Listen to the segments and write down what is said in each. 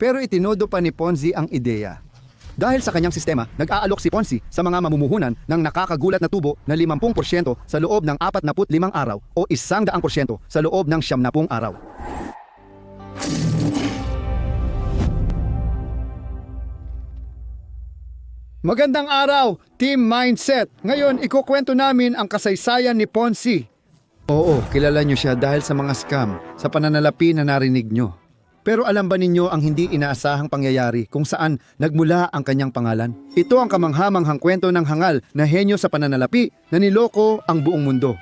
Pero itinodo pa ni Ponzi ang ideya. Dahil sa kanyang sistema, nag-aalok si Ponzi sa mga mamumuhunan ng nakakagulat na tubo na 50% sa loob ng 45 araw o 100% sa loob ng 70 araw. Magandang araw, Team Mindset! Ngayon, ikukwento namin ang kasaysayan ni Ponzi. Oo, kilala nyo siya dahil sa mga scam, sa pananalapi na narinig nyo. Pero alam ba ninyo ang hindi inaasahang pangyayari kung saan nagmula ang kanyang pangalan? Ito ang kamanghamanghang kwento ng hangal na henyo sa pananalapi na niloko ang buong mundo.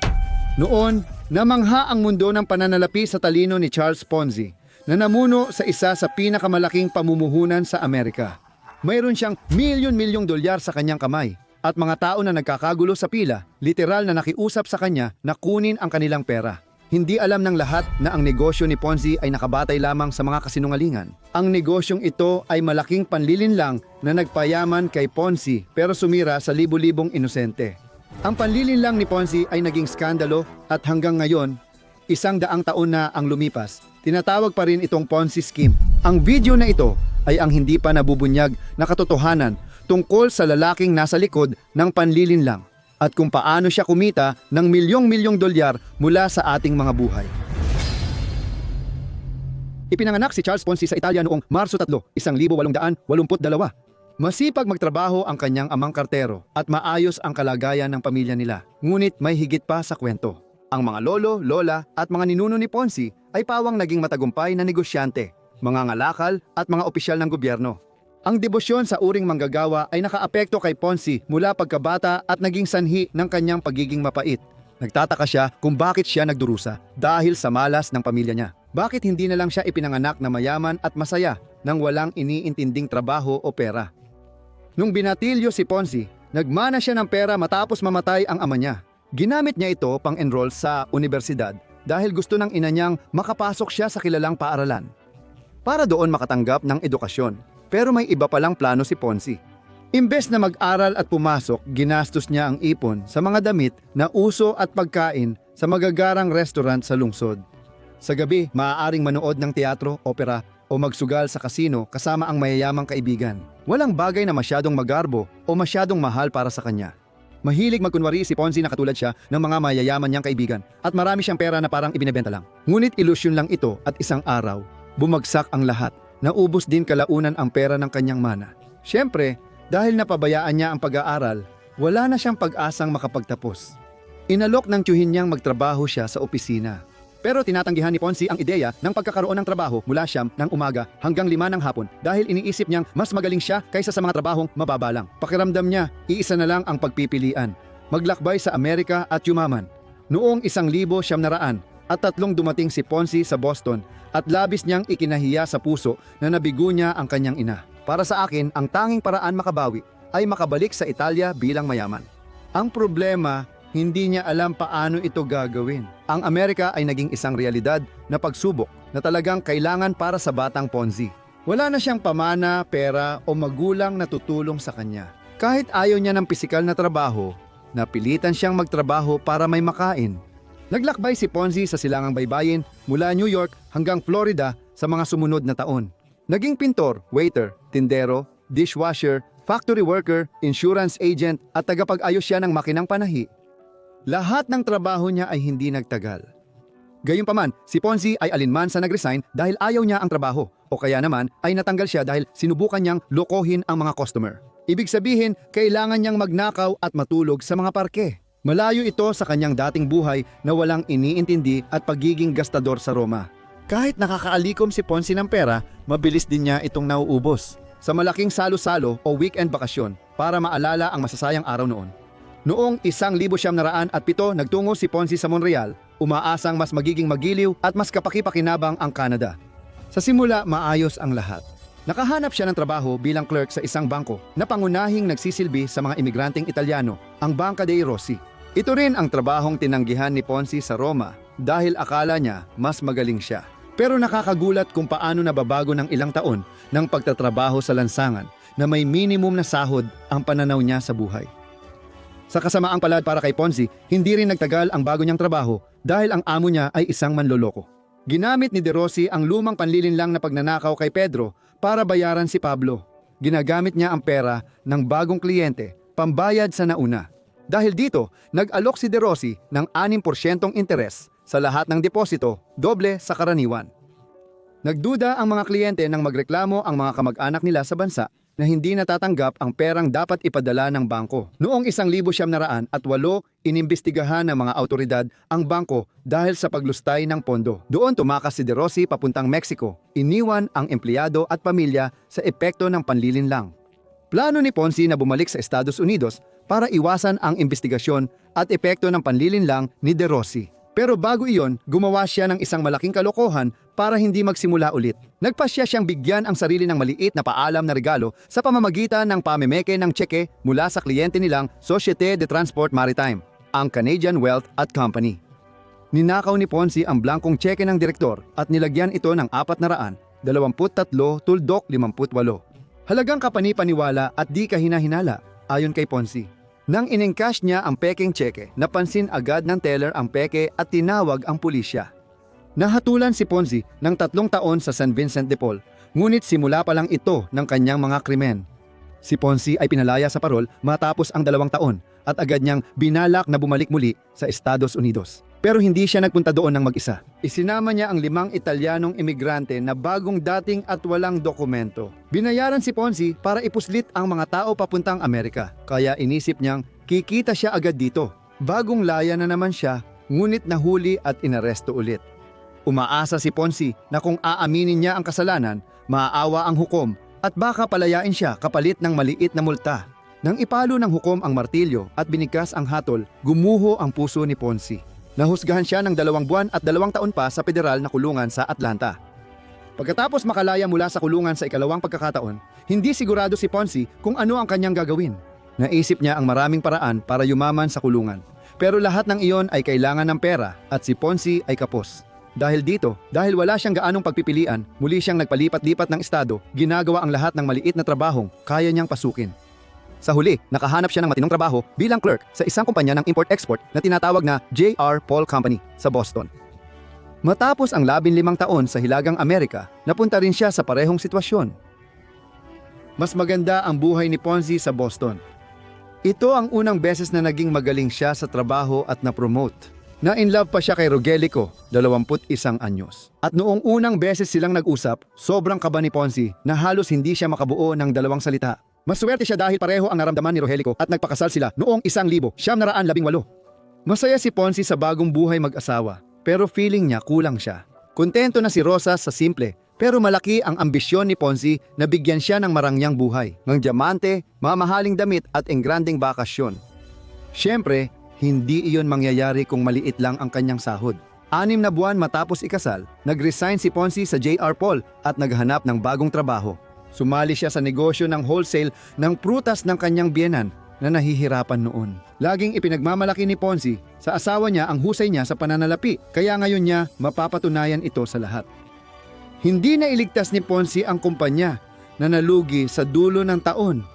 Noon, namangha ang mundo ng pananalapi sa talino ni Charles Ponzi na namuno sa isa sa pinakamalaking pamumuhunan sa Amerika. Mayroon siyang milyon-milyong dolyar sa kanyang kamay at mga tao na nagkakagulo sa pila, literal na nakiusap sa kanya na kunin ang kanilang pera. Hindi alam ng lahat na ang negosyo ni Ponzi ay nakabatay lamang sa mga kasinungalingan. Ang negosyong ito ay malaking panlilinlang na nagpayaman kay Ponzi pero sumira sa libu-libong inosente. Ang panlilinlang ni Ponzi ay naging skandalo at hanggang ngayon, isang daang taon na ang lumipas, tinatawag pa rin itong Ponzi scheme. Ang video na ito ay ang hindi pa nabubunyag na katotohanan tungkol sa lalaking nasa likod ng panlilinlang at kung paano siya kumita ng milyong-milyong dolyar mula sa ating mga buhay. Ipinanganak si Charles Ponzi sa Italia noong Marso 3, 1882. Masipag magtrabaho ang kanyang amang kartero at maayos ang kalagayan ng pamilya nila. Ngunit may higit pa sa kwento. Ang mga lolo, lola at mga ninuno ni Ponzi ay pawang naging matagumpay na negosyante, mga ngalakal at mga opisyal ng gobyerno. Ang debosyon sa uring manggagawa ay nakaapekto kay Ponzi mula pagkabata at naging sanhi ng kanyang pagiging mapait. Nagtataka siya kung bakit siya nagdurusa dahil sa malas ng pamilya niya. Bakit hindi na lang siya ipinanganak na mayaman at masaya nang walang iniintinding trabaho o pera? Nung binatilyo si Ponzi, nagmana siya ng pera matapos mamatay ang ama niya. Ginamit niya ito pang-enroll sa universidad dahil gusto ng ina niyang makapasok siya sa kilalang paaralan. Para doon makatanggap ng edukasyon. Pero may iba palang plano si Ponzi. Imbes na mag-aral at pumasok, ginastos niya ang ipon sa mga damit na uso at pagkain sa magagarang restaurant sa lungsod. Sa gabi, maaaring manood ng teatro, opera o magsugal sa kasino kasama ang mayayamang kaibigan. Walang bagay na masyadong magarbo o masyadong mahal para sa kanya. Mahilig magkunwari si Ponzi na katulad siya ng mga mayayaman niyang kaibigan at marami siyang pera na parang ibinebenta lang. Ngunit ilusyon lang ito at isang araw, bumagsak ang lahat. Naubos din kalaunan ang pera ng kanyang mana. Siyempre, dahil napabayaan niya ang pag-aaral, wala na siyang pag-asang makapagtapos. Inalok ng tiyuhin niyang magtrabaho siya sa opisina. Pero tinatanggihan ni Ponzi ang ideya ng pagkakaroon ng trabaho mula siyam ng umaga hanggang lima ng hapon dahil iniisip niyang mas magaling siya kaysa sa mga trabahong mababa lang. Pakiramdam niya, iisa na lang ang pagpipilian. Maglakbay sa Amerika at yumaman. Noong isang libo siyam naraan at tatlong dumating si Ponzi sa Boston at labis niyang ikinahiya sa puso na nabigo niya ang kanyang ina. Para sa akin, ang tanging paraan makabawi ay makabalik sa Italia bilang mayaman. Ang problema, hindi niya alam paano ito gagawin. Ang Amerika ay naging isang realidad na pagsubok na talagang kailangan para sa batang Ponzi. Wala na siyang pamana, pera o magulang na tutulong sa kanya. Kahit ayaw niya ng pisikal na trabaho, napilitan siyang magtrabaho para may makain. Naglakbay si Ponzi sa silangang baybayin mula New York hanggang Florida sa mga sumunod na taon. Naging pintor, waiter, tindero, dishwasher, factory worker, insurance agent at tagapag-ayos siya ng makinang panahi. Lahat ng trabaho niya ay hindi nagtagal. Gayunpaman, si Ponzi ay alinman sa nag-resign dahil ayaw niya ang trabaho o kaya naman ay natanggal siya dahil sinubukan niyang lokohin ang mga customer. Ibig sabihin, kailangan niyang magnakaw at matulog sa mga parke. Malayo ito sa kanyang dating buhay na walang iniintindi at pagiging gastador sa Roma. Kahit nakakaalikom si Ponzi ng pera, mabilis din niya itong nauubos. Sa malaking salo-salo o weekend bakasyon para maalala ang masasayang araw noon. Noong isang libo siyam naraan at pito nagtungo si Ponzi sa Monreal, umaasang mas magiging magiliw at mas kapaki-pakinabang ang Canada. Sa simula, maayos ang lahat. Nakahanap siya ng trabaho bilang clerk sa isang bangko na pangunahing nagsisilbi sa mga imigranteng Italiano, ang Banca dei Rossi. Ito rin ang trabahong tinanggihan ni Ponzi sa Roma dahil akala niya mas magaling siya. Pero nakakagulat kung paano nababago ng ilang taon ng pagtatrabaho sa lansangan na may minimum na sahod ang pananaw niya sa buhay. Sa kasamaang palad para kay Ponzi, hindi rin nagtagal ang bago niyang trabaho dahil ang amo niya ay isang manloloko. Ginamit ni De Rossi ang lumang panlilinlang na pagnanakaw kay Pedro para bayaran si Pablo. Ginagamit niya ang pera ng bagong kliyente pambayad sa nauna. Dahil dito, nag-alok si De Rossi ng 6% interes sa lahat ng deposito, doble sa karaniwan. Nagduda ang mga kliyente nang magreklamo ang mga kamag-anak nila sa bansa na hindi natatanggap ang perang dapat ipadala ng bangko. Noong 1908 at walo, inimbestigahan ng mga autoridad ang bangko dahil sa paglustay ng pondo. Doon tumakas si De Rossi papuntang Mexico. Iniwan ang empleyado at pamilya sa epekto ng panlilinlang. Plano ni Ponzi na bumalik sa Estados Unidos para iwasan ang investigasyon at epekto ng panlilinlang ni De Rossi. Pero bago iyon, gumawa siya ng isang malaking kalokohan para hindi magsimula ulit. Nagpasya siyang bigyan ang sarili ng maliit na paalam na regalo sa pamamagitan ng pamemeke ng tseke mula sa kliyente nilang Societe de Transport Maritime, ang Canadian Wealth at Company. Ninakaw ni Ponzi ang blankong tseke ng direktor at nilagyan ito ng 400, 23 tuldok 58. Halagang kapani-paniwala at di kahina-hinala ayon kay Ponzi. Nang inengcash niya ang peking tseke, napansin agad ng teller ang peke at tinawag ang pulisya. Nahatulan si Ponzi ng tatlong taon sa San Vincent de Paul, ngunit simula pa lang ito ng kanyang mga krimen. Si Ponzi ay pinalaya sa parol matapos ang dalawang taon at agad niyang binalak na bumalik muli sa Estados Unidos. Pero hindi siya nagpunta doon ng mag-isa. Isinama niya ang limang Italianong imigrante na bagong dating at walang dokumento. Binayaran si Ponzi para ipuslit ang mga tao papuntang Amerika. Kaya inisip niyang kikita siya agad dito. Bagong laya na naman siya, ngunit nahuli at inaresto ulit. Umaasa si Ponzi na kung aaminin niya ang kasalanan, maaawa ang hukom at baka palayain siya kapalit ng maliit na multa. Nang ipalo ng hukom ang martilyo at binigkas ang hatol, gumuho ang puso ni Ponzi. Nahusgahan siya ng dalawang buwan at dalawang taon pa sa federal na kulungan sa Atlanta. Pagkatapos makalaya mula sa kulungan sa ikalawang pagkakataon, hindi sigurado si Ponzi kung ano ang kanyang gagawin. Naisip niya ang maraming paraan para yumaman sa kulungan. Pero lahat ng iyon ay kailangan ng pera at si Ponzi ay kapos. Dahil dito, dahil wala siyang gaanong pagpipilian, muli siyang nagpalipat-lipat ng estado, ginagawa ang lahat ng maliit na trabahong kaya niyang pasukin. Sa huli, nakahanap siya ng matinong trabaho bilang clerk sa isang kumpanya ng import-export na tinatawag na J.R. Paul Company sa Boston. Matapos ang labing limang taon sa Hilagang Amerika, napunta rin siya sa parehong sitwasyon. Mas maganda ang buhay ni Ponzi sa Boston. Ito ang unang beses na naging magaling siya sa trabaho at na-promote. Na-in love pa siya kay Rogelico, 21 anyos. At noong unang beses silang nag-usap, sobrang kaba ni Ponzi na halos hindi siya makabuo ng dalawang salita. Maswerte siya dahil pareho ang naramdaman ni Rogelico at nagpakasal sila noong isang libo, siyam naraan labing walo. Masaya si Ponzi sa bagong buhay mag-asawa, pero feeling niya kulang siya. Kontento na si Rosa sa simple, pero malaki ang ambisyon ni Ponzi na bigyan siya ng marangyang buhay, ng diamante, mamahaling damit at engranding bakasyon. Siyempre, hindi iyon mangyayari kung maliit lang ang kanyang sahod. Anim na buwan matapos ikasal, nag-resign si Ponzi sa JR Paul at naghanap ng bagong trabaho. Sumali siya sa negosyo ng wholesale ng prutas ng kanyang biyenan na nahihirapan noon. Laging ipinagmamalaki ni Ponzi sa asawa niya ang husay niya sa pananalapi, kaya ngayon niya mapapatunayan ito sa lahat. Hindi na iligtas ni Ponzi ang kumpanya na nalugi sa dulo ng taon.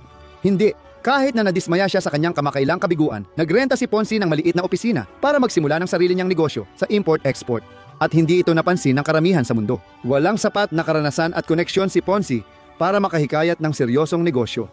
Hindi, kahit na nadismaya siya sa kanyang kamakailang kabiguan, nagrenta si Ponzi ng maliit na opisina para magsimula ng sarili niyang negosyo sa import-export. At hindi ito napansin ng karamihan sa mundo. Walang sapat na karanasan at koneksyon si Ponzi para makahikayat ng seryosong negosyo.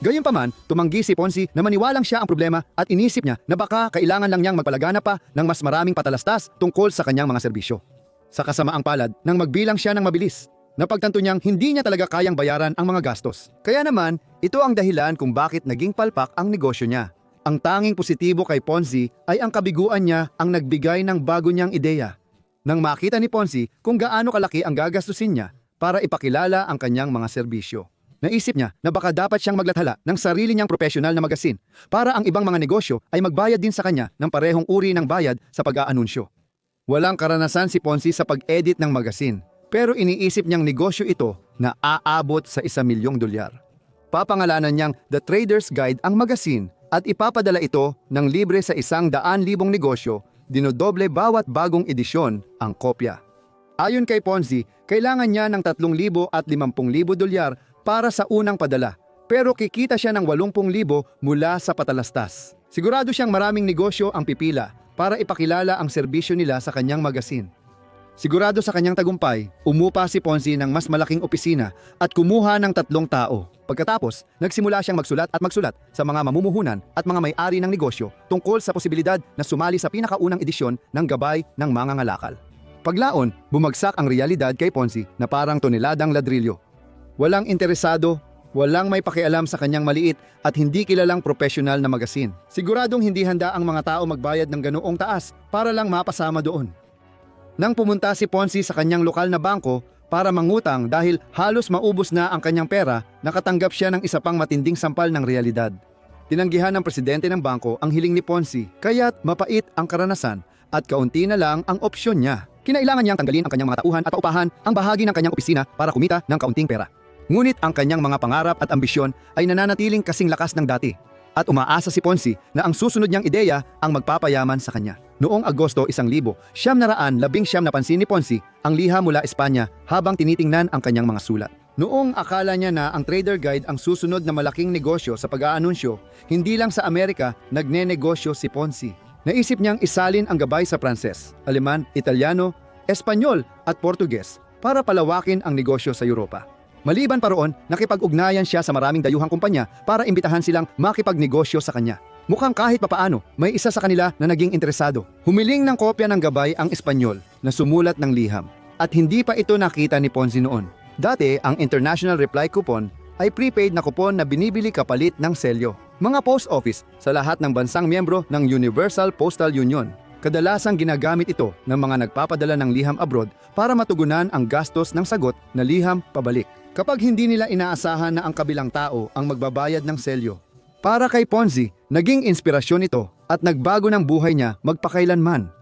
Gayunpaman, tumanggi si Ponzi na maniwalang siya ang problema at inisip niya na baka kailangan lang niyang magpalagana pa ng mas maraming patalastas tungkol sa kanyang mga serbisyo. Sa kasamaang palad, nang magbilang siya ng mabilis, napagtanto niyang hindi niya talaga kayang bayaran ang mga gastos. Kaya naman, ito ang dahilan kung bakit naging palpak ang negosyo niya. Ang tanging positibo kay Ponzi ay ang kabiguan niya ang nagbigay ng bago niyang ideya. Nang makita ni Ponzi kung gaano kalaki ang gagastusin niya para ipakilala ang kanyang mga serbisyo. Naisip niya na baka dapat siyang maglathala ng sarili niyang profesional na magasin para ang ibang mga negosyo ay magbayad din sa kanya ng parehong uri ng bayad sa pag-aanunsyo. Walang karanasan si Ponzi sa pag-edit ng magasin, pero iniisip niyang negosyo ito na aabot sa isa milyong dolyar. Papangalanan niyang The Trader's Guide ang magasin at ipapadala ito ng libre sa isang daan libong negosyo, dinodoble bawat bagong edisyon ang kopya. Ayon kay Ponzi, kailangan niya ng 3,000 at 50,000 dolyar para sa unang padala, pero kikita siya ng 80,000 mula sa patalastas. Sigurado siyang maraming negosyo ang pipila para ipakilala ang serbisyo nila sa kanyang magasin. Sigurado sa kanyang tagumpay, umupa si Ponzi ng mas malaking opisina at kumuha ng tatlong tao. Pagkatapos, nagsimula siyang magsulat at magsulat sa mga mamumuhunan at mga may-ari ng negosyo tungkol sa posibilidad na sumali sa pinakaunang edisyon ng gabay ng mga ngalakal. Paglaon, bumagsak ang realidad kay Ponzi na parang toneladang ladrilyo. Walang interesado, walang may pakialam sa kanyang maliit at hindi kilalang profesional na magasin. Siguradong hindi handa ang mga tao magbayad ng ganoong taas para lang mapasama doon. Nang pumunta si Ponzi sa kanyang lokal na bangko para mangutang dahil halos maubos na ang kanyang pera, nakatanggap siya ng isa pang matinding sampal ng realidad. Tinanggihan ng presidente ng bangko ang hiling ni Ponzi, kaya't mapait ang karanasan at kaunti na lang ang opsyon niya. Kinailangan niyang tanggalin ang kanyang mga tauhan at paupahan ang bahagi ng kanyang opisina para kumita ng kaunting pera. Ngunit ang kanyang mga pangarap at ambisyon ay nananatiling kasing lakas ng dati at umaasa si Ponzi na ang susunod niyang ideya ang magpapayaman sa kanya. Noong Agosto 1000, siyam na raan labing siyam napansin ni Ponzi ang liha mula Espanya habang tinitingnan ang kanyang mga sulat. Noong akala niya na ang trader guide ang susunod na malaking negosyo sa pag-aanunsyo, hindi lang sa Amerika nagne-negosyo si Ponzi. Naisip niyang isalin ang gabay sa Pranses, Aleman, Italiano, Espanyol at Portuges para palawakin ang negosyo sa Europa. Maliban pa roon, nakipag-ugnayan siya sa maraming dayuhang kumpanya para imbitahan silang makipagnegosyo sa kanya. Mukhang kahit papaano, may isa sa kanila na naging interesado. Humiling ng kopya ng gabay ang Espanyol na sumulat ng liham. At hindi pa ito nakita ni Ponzi noon. Dati, ang International Reply Coupon ay prepaid na kupon na binibili kapalit ng selyo. Mga post office sa lahat ng bansang miyembro ng Universal Postal Union. Kadalasang ginagamit ito ng mga nagpapadala ng liham abroad para matugunan ang gastos ng sagot na liham pabalik. Kapag hindi nila inaasahan na ang kabilang tao ang magbabayad ng selyo. Para kay Ponzi, naging inspirasyon ito at nagbago ng buhay niya magpakailanman.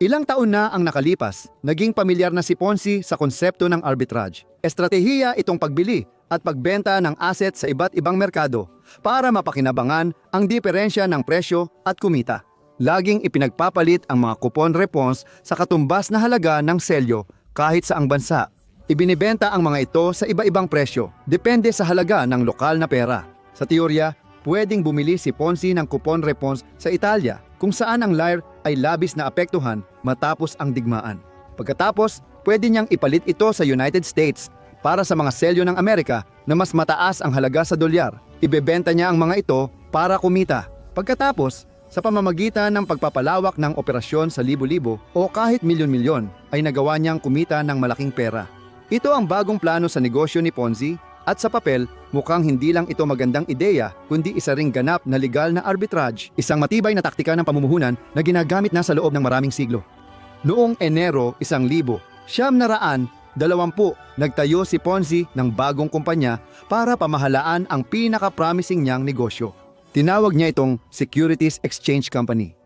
Ilang taon na ang nakalipas, naging pamilyar na si Ponzi sa konsepto ng arbitrage. Estratehiya itong pagbili at pagbenta ng asset sa iba't ibang merkado para mapakinabangan ang diferensya ng presyo at kumita. Laging ipinagpapalit ang mga kupon repons sa katumbas na halaga ng selyo kahit sa ang bansa. Ibinibenta ang mga ito sa iba-ibang presyo, depende sa halaga ng lokal na pera. Sa teorya, pwedeng bumili si Ponzi ng kupon repons sa Italia kung saan ang lire ay labis na apektuhan matapos ang digmaan. Pagkatapos, pwede niyang ipalit ito sa United States para sa mga selyo ng Amerika na mas mataas ang halaga sa dolyar. Ibebenta niya ang mga ito para kumita. Pagkatapos, sa pamamagitan ng pagpapalawak ng operasyon sa libo-libo o kahit milyon-milyon, ay nagawa niyang kumita ng malaking pera. Ito ang bagong plano sa negosyo ni Ponzi at sa papel, mukhang hindi lang ito magandang ideya, kundi isa ring ganap na legal na arbitrage, isang matibay na taktika ng pamumuhunan na ginagamit na sa loob ng maraming siglo. Noong Enero, isang libo, siyam na raan, dalawampu, nagtayo si Ponzi ng bagong kumpanya para pamahalaan ang pinaka-promising niyang negosyo. Tinawag niya itong Securities Exchange Company.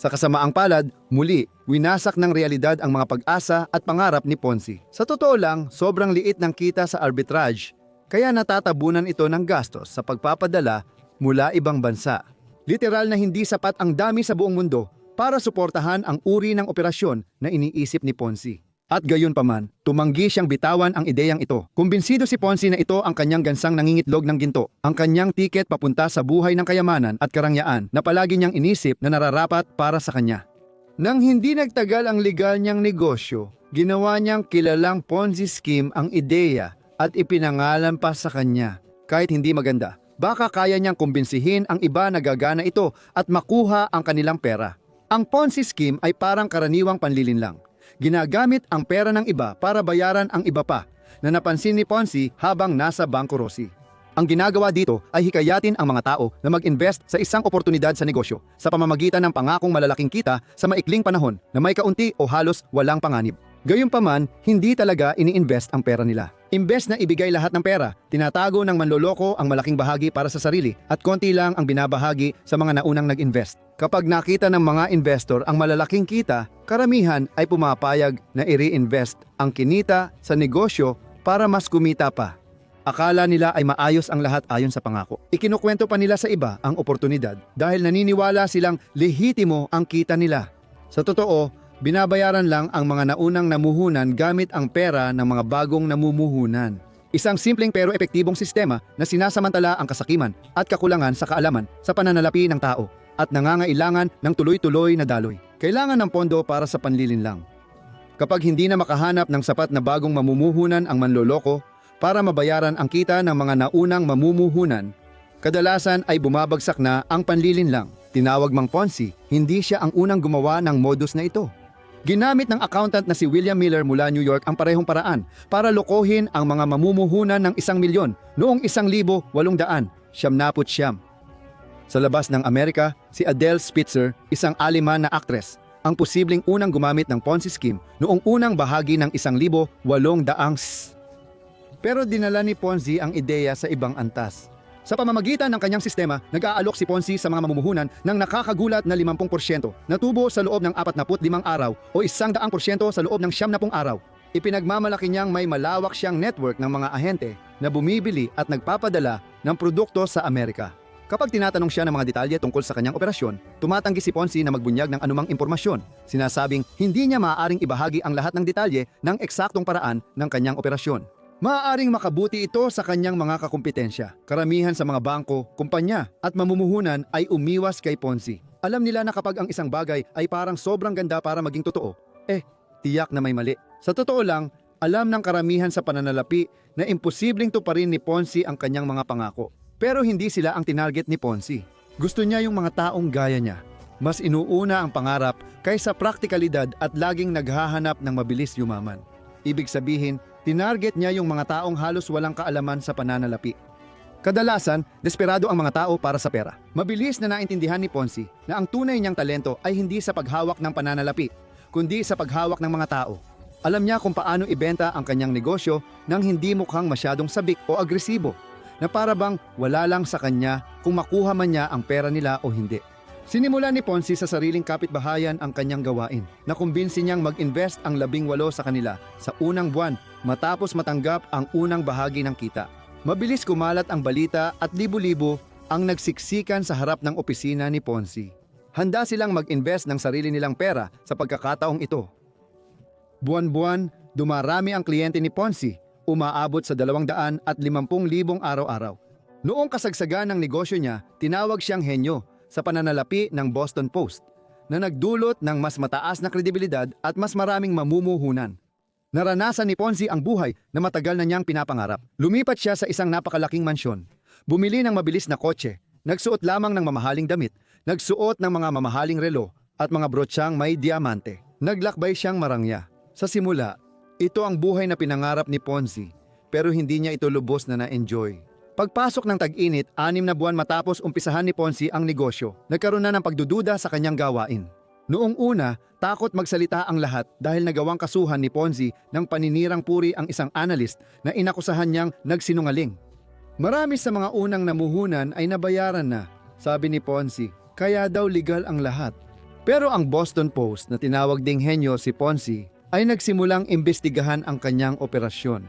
Sa kasamaang palad, muli, winasak ng realidad ang mga pag-asa at pangarap ni Ponzi. Sa totoo lang, sobrang liit ng kita sa arbitrage, kaya natatabunan ito ng gastos sa pagpapadala mula ibang bansa. Literal na hindi sapat ang dami sa buong mundo para suportahan ang uri ng operasyon na iniisip ni Ponzi. At gayon paman, tumanggi siyang bitawan ang ideyang ito. Kumbinsido si Ponzi na ito ang kanyang gansang nangingitlog ng ginto, ang kanyang tiket papunta sa buhay ng kayamanan at karangyaan na palagi niyang inisip na nararapat para sa kanya. Nang hindi nagtagal ang legal niyang negosyo, ginawa niyang kilalang Ponzi scheme ang ideya at ipinangalan pa sa kanya. Kahit hindi maganda, baka kaya niyang kumbinsihin ang iba na gagana ito at makuha ang kanilang pera. Ang Ponzi scheme ay parang karaniwang panlilinlang. Ginagamit ang pera ng iba para bayaran ang iba pa na napansin ni Ponzi habang nasa Bangko Rossi. Ang ginagawa dito ay hikayatin ang mga tao na mag-invest sa isang oportunidad sa negosyo sa pamamagitan ng pangakong malalaking kita sa maikling panahon na may kaunti o halos walang panganib. Gayunpaman, hindi talaga ini-invest ang pera nila. Imbes na ibigay lahat ng pera, tinatago ng manloloko ang malaking bahagi para sa sarili at konti lang ang binabahagi sa mga naunang nag-invest. Kapag nakita ng mga investor ang malalaking kita, karamihan ay pumapayag na i-reinvest ang kinita sa negosyo para mas kumita pa. Akala nila ay maayos ang lahat ayon sa pangako. Ikinukwento pa nila sa iba ang oportunidad dahil naniniwala silang lehitimo ang kita nila. Sa totoo, binabayaran lang ang mga naunang namuhunan gamit ang pera ng mga bagong namumuhunan. Isang simpleng pero epektibong sistema na sinasamantala ang kasakiman at kakulangan sa kaalaman sa pananalapi ng tao at nangangailangan ng tuloy-tuloy na daloy. Kailangan ng pondo para sa panlilinlang. Kapag hindi na makahanap ng sapat na bagong mamumuhunan ang manloloko para mabayaran ang kita ng mga naunang mamumuhunan, kadalasan ay bumabagsak na ang panlilinlang. Tinawag mang Ponzi, hindi siya ang unang gumawa ng modus na ito. Ginamit ng accountant na si William Miller mula New York ang parehong paraan para lokohin ang mga mamumuhunan ng isang milyon noong isang libo walong daan, siyam naput siyam. Sa labas ng Amerika, si Adele Spitzer, isang Aleman na aktres, ang posibleng unang gumamit ng Ponzi scheme noong unang bahagi ng isang libo walong daang s. Pero dinala ni Ponzi ang ideya sa ibang antas. Sa pamamagitan ng kanyang sistema, nag-aalok si Ponzi sa mga mamumuhunan ng nakakagulat na 50% na tubo sa loob ng 45 araw o 100% sa loob ng 70 araw. Ipinagmamalaki niyang may malawak siyang network ng mga ahente na bumibili at nagpapadala ng produkto sa Amerika. Kapag tinatanong siya ng mga detalye tungkol sa kanyang operasyon, tumatanggi si Ponzi na magbunyag ng anumang impormasyon. Sinasabing hindi niya maaaring ibahagi ang lahat ng detalye ng eksaktong paraan ng kanyang operasyon. Maaaring makabuti ito sa kanyang mga kakumpetensya. Karamihan sa mga bangko, kumpanya at mamumuhunan ay umiwas kay Ponzi. Alam nila na kapag ang isang bagay ay parang sobrang ganda para maging totoo, eh, tiyak na may mali. Sa totoo lang, alam ng karamihan sa pananalapi na imposibleng tuparin ni Ponzi ang kanyang mga pangako. Pero hindi sila ang tinarget ni Ponzi. Gusto niya yung mga taong gaya niya. Mas inuuna ang pangarap kaysa praktikalidad at laging naghahanap ng mabilis yumaman. Ibig sabihin, tinarget niya yung mga taong halos walang kaalaman sa pananalapi. Kadalasan, desperado ang mga tao para sa pera. Mabilis na naintindihan ni Ponzi na ang tunay niyang talento ay hindi sa paghawak ng pananalapi, kundi sa paghawak ng mga tao. Alam niya kung paano ibenta ang kanyang negosyo nang hindi mukhang masyadong sabik o agresibo, na para wala lang sa kanya kung makuha man niya ang pera nila o hindi. Sinimula ni Ponzi sa sariling kapitbahayan ang kanyang gawain, na kumbinsi niyang mag-invest ang labing walo sa kanila sa unang buwan matapos matanggap ang unang bahagi ng kita. Mabilis kumalat ang balita at libo-libo ang nagsiksikan sa harap ng opisina ni Ponzi. Handa silang mag-invest ng sarili nilang pera sa pagkakataong ito. Buwan-buwan, dumarami ang kliyente ni Ponzi, umaabot sa 250,000 araw-araw. Noong kasagsagan ng negosyo niya, tinawag siyang henyo sa pananalapi ng Boston Post na nagdulot ng mas mataas na kredibilidad at mas maraming mamumuhunan. Naranasan ni Ponzi ang buhay na matagal na niyang pinapangarap. Lumipat siya sa isang napakalaking mansyon. Bumili ng mabilis na kotse, nagsuot lamang ng mamahaling damit, nagsuot ng mga mamahaling relo at mga brotsyang may diamante. Naglakbay siyang marangya. Sa simula, ito ang buhay na pinangarap ni Ponzi pero hindi niya ito lubos na na-enjoy. Pagpasok ng tag-init, anim na buwan matapos umpisahan ni Ponzi ang negosyo, nagkaroon na ng pagdududa sa kanyang gawain. Noong una, takot magsalita ang lahat dahil nagawang kasuhan ni Ponzi ng paninirang puri ang isang analyst na inakusahan niyang nagsinungaling. Marami sa mga unang namuhunan ay nabayaran na, sabi ni Ponzi, kaya daw legal ang lahat. Pero ang Boston Post na tinawag ding henyo si Ponzi ay nagsimulang imbestigahan ang kanyang operasyon.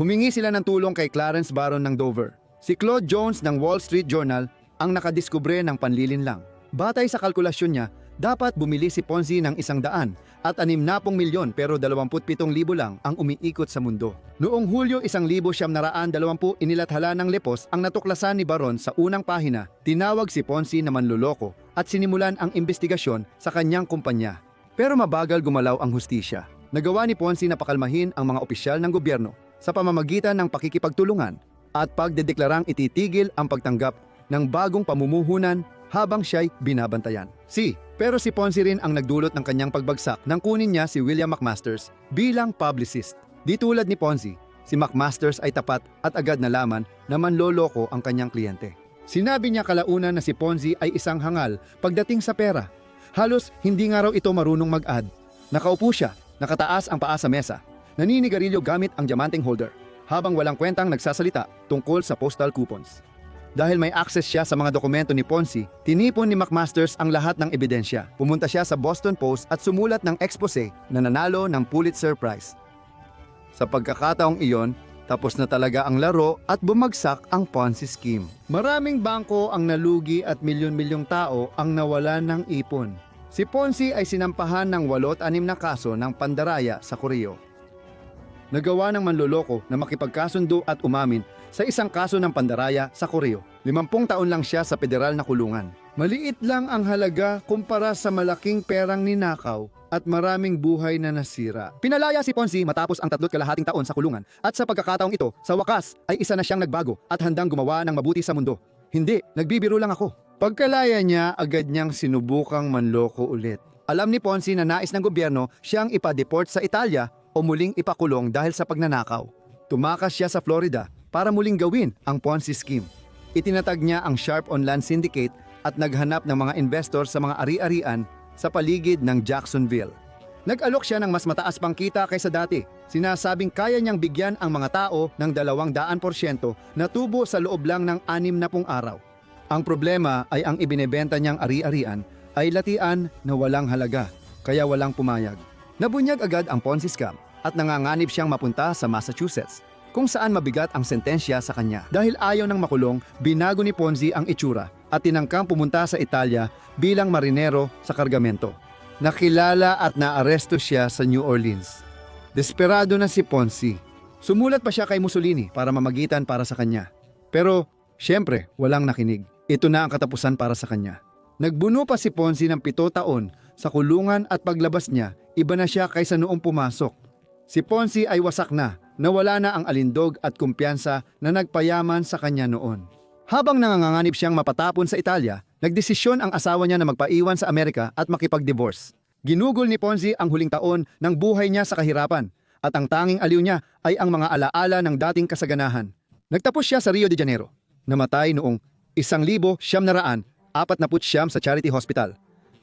Humingi sila ng tulong kay Clarence Baron ng Dover. Si Claude Jones ng Wall Street Journal ang nakadiskubre ng panlilinlang. Batay sa kalkulasyon niya, dapat bumili si Ponzi ng isang daan at anim na pong milyon pero 27 libo lang ang umiikot sa mundo. Noong Hulyo 1920 inilathala ng lepos ang natuklasan ni Baron sa unang pahina, tinawag si Ponzi na manluloko at sinimulan ang investigasyon sa kanyang kumpanya. Pero mabagal gumalaw ang hustisya. Nagawa ni Ponzi na pakalmahin ang mga opisyal ng gobyerno sa pamamagitan ng pakikipagtulungan at pagdedeklarang ititigil ang pagtanggap ng bagong pamumuhunan habang siya'y binabantayan. Si, pero si Ponzi rin ang nagdulot ng kanyang pagbagsak nang kunin niya si William McMasters bilang publicist. Di tulad ni Ponzi, si McMasters ay tapat at agad nalaman na manloloko ang kanyang kliyente. Sinabi niya kalaunan na si Ponzi ay isang hangal pagdating sa pera. Halos hindi nga raw ito marunong mag-add. Nakaupo siya, nakataas ang paa sa mesa, naninigarilyo gamit ang diamanteng holder, habang walang kwentang nagsasalita tungkol sa postal coupons. Dahil may access siya sa mga dokumento ni Ponzi, tinipon ni McMasters ang lahat ng ebidensya. Pumunta siya sa Boston Post at sumulat ng expose na nanalo ng Pulitzer Prize. Sa pagkakataong iyon, tapos na talaga ang laro at bumagsak ang Ponzi scheme. Maraming bangko ang nalugi at milyon-milyong tao ang nawalan ng ipon. Si Ponzi ay sinampahan ng walot anim na kaso ng pandaraya sa Koreo. Nagawa ng manloloko na makipagkasundo at umamin sa isang kaso ng pandaraya sa Koreo. Limampung taon lang siya sa federal na kulungan. Maliit lang ang halaga kumpara sa malaking perang ninakaw at maraming buhay na nasira. Pinalaya si Ponzi matapos ang tatlot kalahating taon sa kulungan at sa pagkakataong ito, sa wakas ay isa na siyang nagbago at handang gumawa ng mabuti sa mundo. Hindi, nagbibiro lang ako. Pagkalaya niya, agad niyang sinubukang manloko ulit. Alam ni Ponzi na nais ng gobyerno siyang ipa-deport sa Italia o muling ipakulong dahil sa pagnanakaw. Tumakas siya sa Florida para muling gawin ang Ponzi scheme. Itinatag niya ang Sharp on Land Syndicate at naghanap ng mga investor sa mga ari-arian sa paligid ng Jacksonville. Nag-alok siya ng mas mataas pang kita kaysa dati. Sinasabing kaya niyang bigyan ang mga tao ng 200% na tubo sa loob lang ng 60 araw. Ang problema ay ang ibinebenta niyang ari-arian ay latian na walang halaga, kaya walang pumayag. Nabunyag agad ang Ponzi scam at nanganganib siyang mapunta sa Massachusetts, kung saan mabigat ang sentensya sa kanya. Dahil ayaw ng makulong, binago ni Ponzi ang itsura at tinangkang pumunta sa Italia bilang marinero sa kargamento. Nakilala at naaresto siya sa New Orleans. Desperado na si Ponzi. Sumulat pa siya kay Mussolini para mamagitan para sa kanya. Pero, syempre, walang nakinig. Ito na ang katapusan para sa kanya. Nagbuno pa si Ponzi ng pito taon sa kulungan at paglabas niya, iba na siya kaysa noong pumasok. Si Ponzi ay wasak na, nawala na ang alindog at kumpiyansa na nagpayaman sa kanya noon. Habang nanganganib siyang mapatapon sa Italia, nagdesisyon ang asawa niya na magpaiwan sa Amerika at makipag-divorce. Ginugol ni Ponzi ang huling taon ng buhay niya sa kahirapan at ang tanging aliw niya ay ang mga alaala ng dating kasaganahan. Nagtapos siya sa Rio de Janeiro. Namatay noong 1949 sa Charity Hospital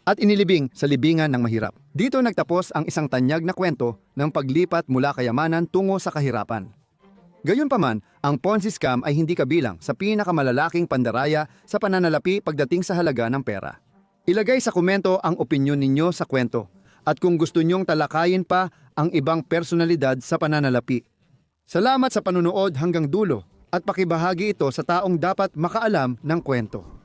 at inilibing sa libingan ng mahirap. Dito nagtapos ang isang tanyag na kwento ng paglipat mula kayamanan tungo sa kahirapan. Gayunpaman, ang Ponzi scam ay hindi kabilang sa pinakamalalaking pandaraya sa pananalapi pagdating sa halaga ng pera. Ilagay sa komento ang opinyon ninyo sa kwento at kung gusto nyong talakayin pa ang ibang personalidad sa pananalapi. Salamat sa panunood hanggang dulo at pakibahagi ito sa taong dapat makaalam ng kwento.